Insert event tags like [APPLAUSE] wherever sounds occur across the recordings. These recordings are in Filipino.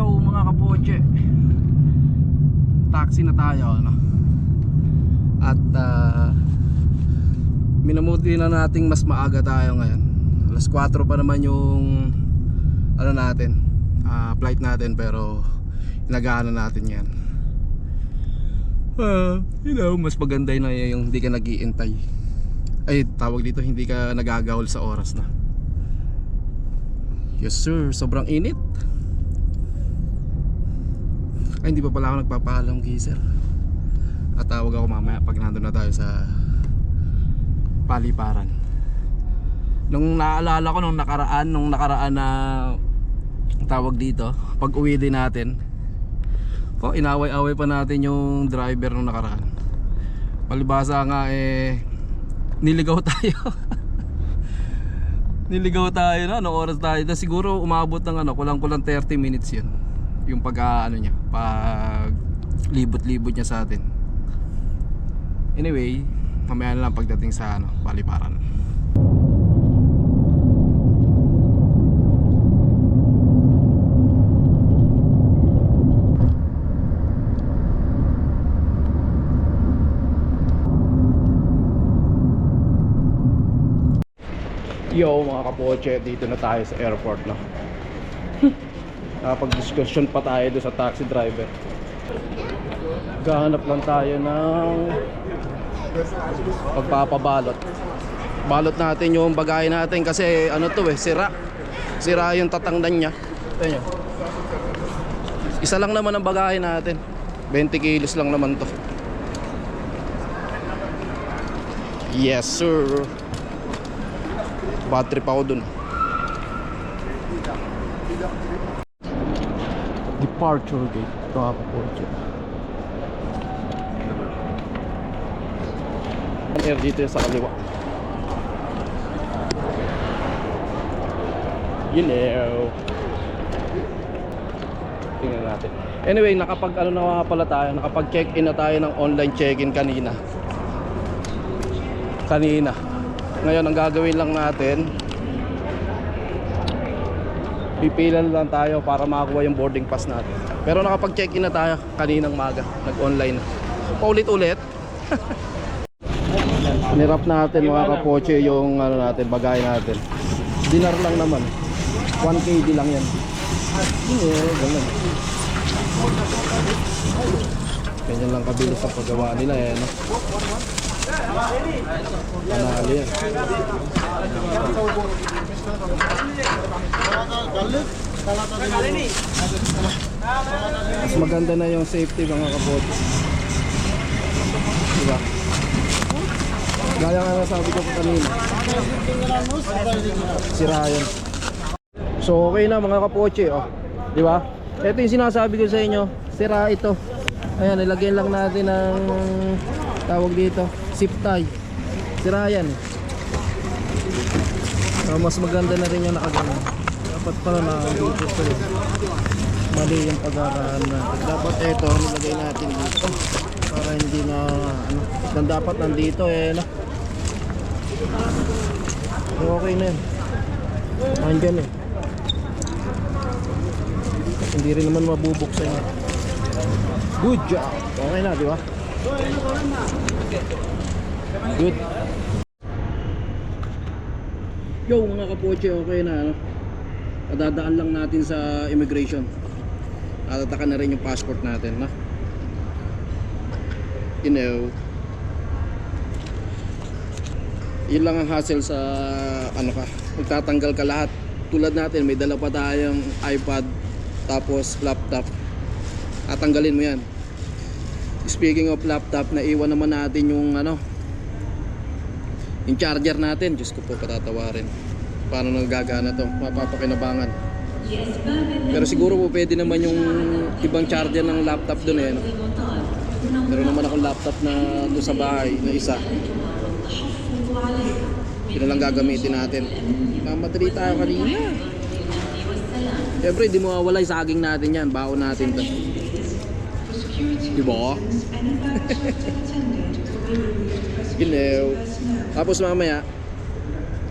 Yo mga kapoche. Taxi na tayo ano? At uh, Minamuti na nating mas maaga tayo ngayon. Alas 4 pa naman yung Ano natin ah, Flight natin pero Inagahan na natin yan. Ah, You know Mas maganda na yung hindi ka nag-iintay. Ay tawag dito hindi ka nagagawal sa oras na. Yes sir. Sobrang init ay, hindi pa pala ako nagpapaalam sir. At tawag ako mamaya pag nandun na tayo sa paliparan. Nung naalala ko nung nakaraan, nung nakaraan na tawag dito, pag uwi din natin, po, inaway-away pa natin yung driver nung nakaraan. Palibasa nga eh, niligaw [LAUGHS] tayo. niligaw tayo na, anong oras tayo? Na siguro umabot ng ano, kulang-kulang 30 minutes yun yung pag ah, ano niya pag libot-libot niya sa atin anyway mamaya na lang pagdating sa ano paliparan Yo mga kapoche, dito na tayo sa airport no. Nakapag-discussion pa tayo doon sa taxi driver. Gahanap lang tayo ng pagpapabalot. Balot natin yung bagay natin kasi ano to eh, sira. Sira yung tatangdan niya. Nyo. Isa lang naman ang bagay natin. 20 kilos lang naman to. Yes sir. Bad trip ako dun. Departure gate mga kapotse ang air dito sa kaliwa. You know tingnan natin. Anyway nakapag ano na pala tayo nakapag check in na tayo ng online check in kanina. Kanina. Ngayon ang gagawin lang natin pipilan lang tayo para makakuha yung boarding pass natin. Pero nakapag check in na tayo kaninang maga. Nag online na. Paulit-ulit. [LAUGHS] Nirap natin mga kapoche yung ano natin bagay natin. Dinar lang naman. 1 kg lang yan. Yeah, ganyan lang kabilis sa paggawa nila eh no? Mas maganda na yung safety mga kabote diba? Gaya nga nasabi ko kanina. Sira yan so okay na mga kapoche oh. diba? Ito yung sinasabi ko sa inyo. Sira ito. Ayan nilagyan lang natin ng tawag dito zip tie sira yan Ah, mas maganda na rin yung nakagano. Dapat pala nakagano ito eh. mali yung pag-aaral natin. Dapat ito nilagay natin dito. Para hindi na ano dan dapat nandito eh no? Okay na yun. Nandyan eh. Hindi rin naman mabubuksan good job! Okay na di ba good. Yo mga kapoche okay na ano? Padadaan lang natin sa immigration. Tatatakan na rin yung passport natin no? You know Yun lang ang hassle sa ano ka Magtatanggal ka lahat. Tulad natin may dala pa tayong iPad Tapos laptop. Tatanggalin mo yan Speaking of laptop Naiwan naman natin yung ano yung charger natin, Diyos ko po patatawarin. Paano nagagana to? Mapapakinabangan. Pero siguro po pwede naman yung ibang charger ng laptop doon eh. No? Meron naman akong laptop na doon sa bahay na isa. Yun lang gagamitin natin. Mamadali tayo kanina. Siyempre, di mawawala yung saging natin yan. Baon natin to. Diba? Hello. Tapos mamaya,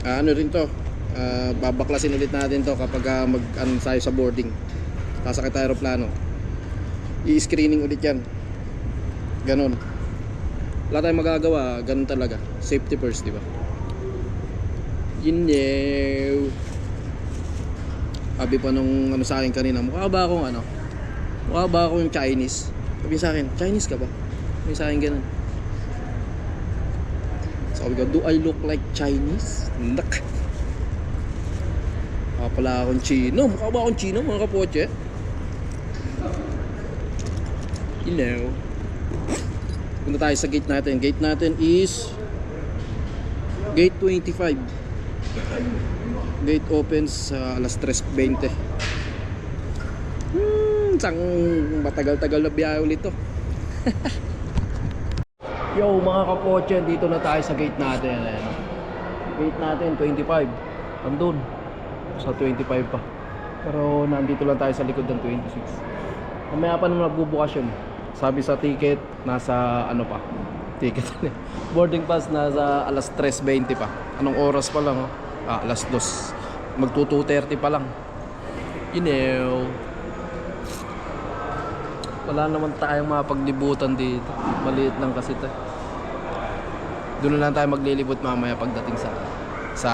ah, ano rin to, ah, babaklasin ulit natin to kapag ah, mag ano tayo sa boarding. sasakay tayo aeroplano. I-screening ulit yan. Ganon. Wala tayong magagawa, ganun talaga. Safety first, di ba? Know. Sabi pa nung ano sa akin kanina, mukha ba akong ano? Mukha ba akong Chinese? Sabi sa akin, Chinese ka ba? Sabi sa akin ganun. Sabi ko, do I look like Chinese? Nak. Mukha pala akong Chino. Mukha ba akong Chino mga kapoche? Know. Punta tayo sa gate natin. Gate natin is Gate 25. Gate opens sa alas 3.20. Hmm, sang matagal-tagal na biyahe ulit to. [LAUGHS] Yo mga kapotse, dito na tayo sa gate natin. Ayan. Gate natin 25. Andun. Sa 25 pa. Pero nandito lang tayo sa likod ng 26. Mamaya pa naman magbubukas yun. Sabi sa ticket, nasa ano pa? [LAUGHS] Ticket. Boarding pass nasa alas 3.20 pa. Anong oras pa lang? Oh? Ah, alas 2. Magto 2.30 pa lang. You know. Wala naman tayong mapaglibutan dito. Maliit lang kasi ito. Doon na lang tayo maglilibot mamaya pagdating sa sa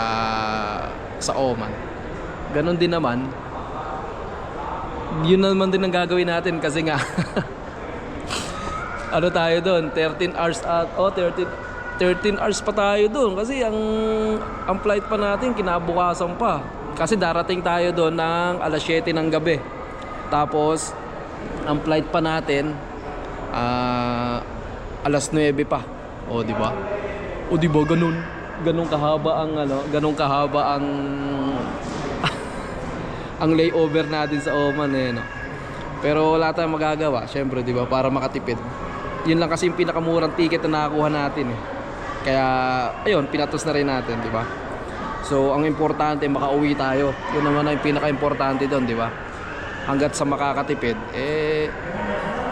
sa Oman. Ganon din naman. Yun naman din ang gagawin natin kasi nga [LAUGHS] ano tayo doon 13 hours at oh 13 13 hours pa tayo doon kasi ang ang flight pa natin kinabukasan pa kasi darating tayo doon ng alas 7 ng gabi tapos ang flight pa natin ah, alas 9 pa o di ba o di ba ganun ganun kahaba ang ano ganun kahaba ang [LAUGHS] ang layover natin sa Oman eh no pero wala tayong magagawa syempre di ba para makatipid yun lang kasi yung pinakamurang ticket na nakakuha natin eh. Kaya, ayun, pinatos na rin natin, di ba? So, ang importante, makauwi tayo. Yun naman ang pinaka-importante doon, di ba? Hanggat sa makakatipid, eh,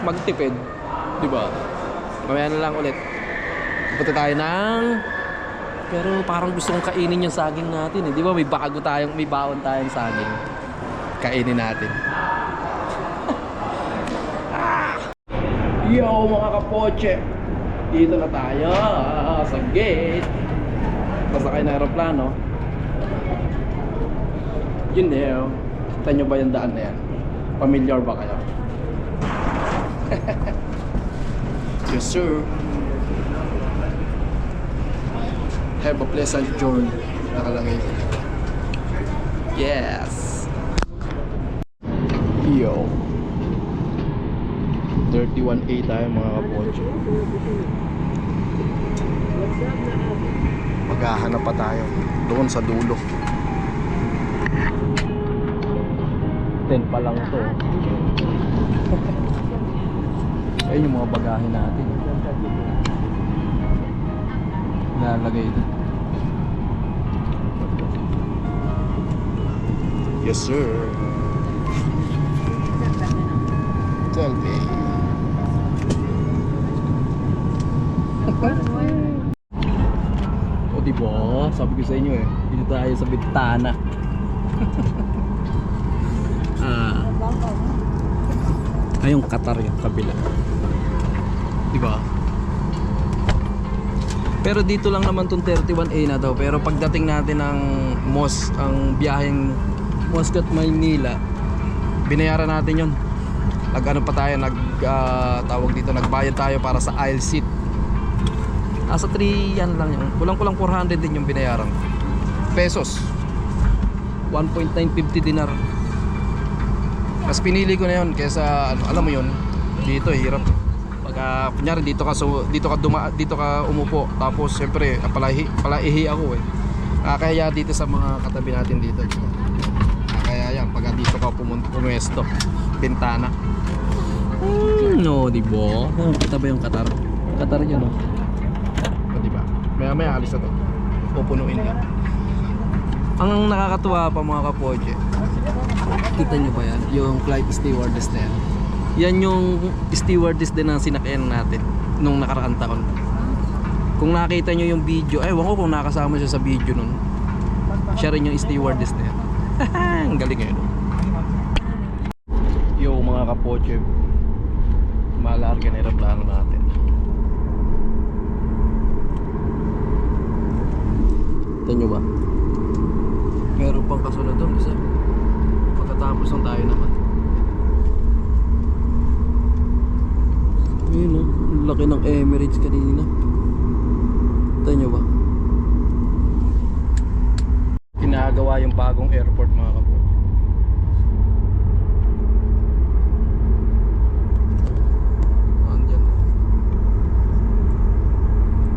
magtipid, di ba? Mamaya na lang ulit. Punta tayo ng... Pero parang gusto kong kainin yung saging natin eh. Di ba may bago tayong, may baon tayong saging. Kainin natin. Yo mga kapoche Dito na tayo ah, sa gate Pasakay na aeroplano Yun eh Kita nyo ba yung daan na yan? Familiar ba kayo? [LAUGHS] yes sir. Have a pleasant journey Nakalagay. Yes. Yo. 31A tayo mga kapocho Maghahanap pa tayo Doon sa dulo 10 pa lang to. [LAUGHS] Ayun yung mga bagahe natin. Nalagay ito Yes sir. Tell me. O di ba? Sabi ko sa inyo eh, dito tayo sa bintana. [LAUGHS] Ay, yung Qatar yung kabila. Di ba? Pero dito lang naman tong 31A na to. Pero pagdating natin ng MOS, ang biyaheng Muscat, Maynila, binayaran natin yon. Nag ano pa tayo, nag ah, tawag dito, nagbayad tayo para sa aisle seat. Nasa 3 yan lang yun. Kulang-kulang 400 din yung binayaran. Pesos. 1.950 dinar. Mas pinili ko na yun kaysa ano, alam mo yun, dito eh, hirap. Pagka kunyari dito ka so, dito ka duma, dito ka umupo tapos syempre ah, palahi palaihi ako eh. Ah, kaya dito sa mga katabi natin dito. Ah, kaya yan pagka dito ka pumunta pumwesto, bintana. Hmm, no, di ba? Kita ba yung Qatar? Qatar yun, no? O, di ba? Maya maya alis na to. Pupunuin yan. Ang nakakatuwa pa mga kapoche, kita nyo ba yan? Yung flight stewardess na yan. Yan yung stewardess din ang sinakyan natin nung nakaraang taon. Kung nakita nyo yung video, ay ewan ko kung nakasama siya sa video nun. Siya rin yung stewardess na yan. [LAUGHS] ang galing ngayon. mga kapoche. Malarga na aeroplano natin. Ito nyo ba? Meron pang kasunod doon isa. Pagkatapos ng tayo naman. Ayun oh, ang laki ng Emirates kanina. Ito nyo ba? Ginagawa yung bagong airport mga kapo. Andyan.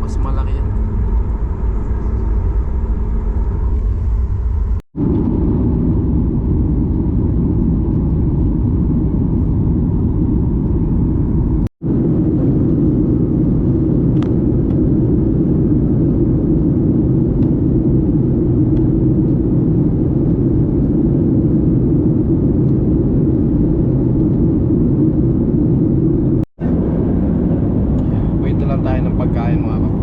Mas malaki yan. Wait na lang tayo ng pagkain mga kapo.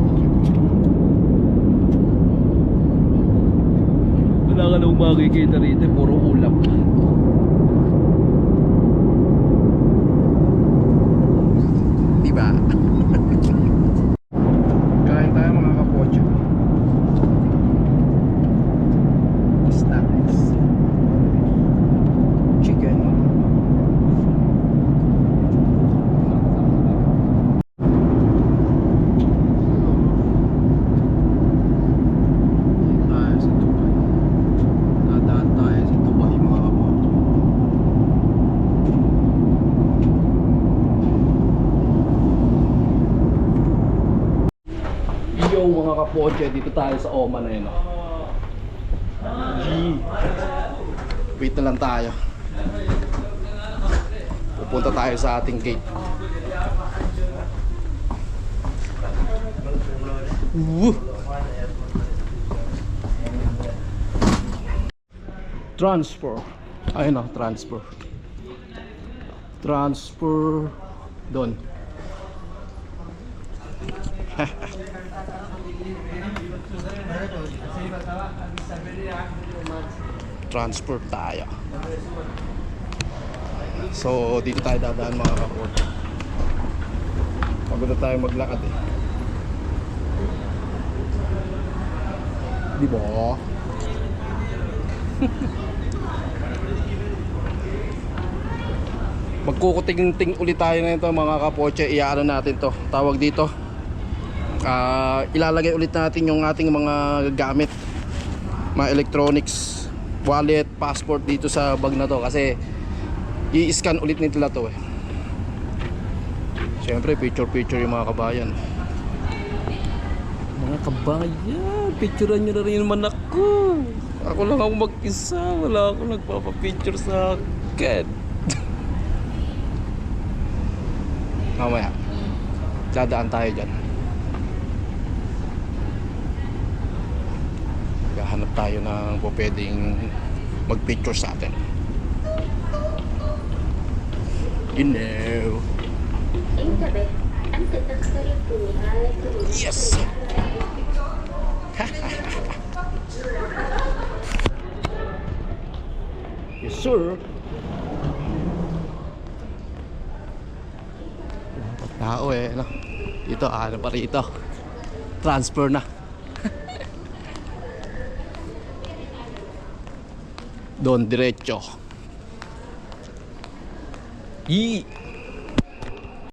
Wala ka nang makikita rito, puro ulap. Diba? Kain tayo mga kapocho. Snacks. Chicken. tayo sa Dubai. Dadaan tayo sa Dubai mga kapocho. Yo mga kapoche, dito tayo sa Oman na yun. oh. G. Wait na lang tayo. Pupunta tayo sa ating gate. Woo! Transfer. Ayun o, transfer. Transfer. Doon. [LAUGHS] transfer tayo. So, dito tayo dadaan mga kapot. Pagod na tayo maglakad eh. Di ba? [LAUGHS] Magkukuting-ting ulit tayo na ito mga kapoche. Iyaano natin to. Tawag dito. Ah, ilalagay ulit natin yung ating mga gamit. Mga electronics, wallet, passport dito sa bag na to kasi i-scan ulit nila to eh. Siyempre picture-picture yung mga kabayan. Mga kabayan, picturean nyo na rin naman ako. Ako lang ako mag-isa, wala ako nagpapapicture sa akin. Mamaya, dadaan tayo dyan. maghahanap tayo ng pwedeng magpicture sa atin. Ginoo Yes. [LAUGHS] Yes sir. Tao eh no? Dito ano pa rito Transfer na. don derecho. 이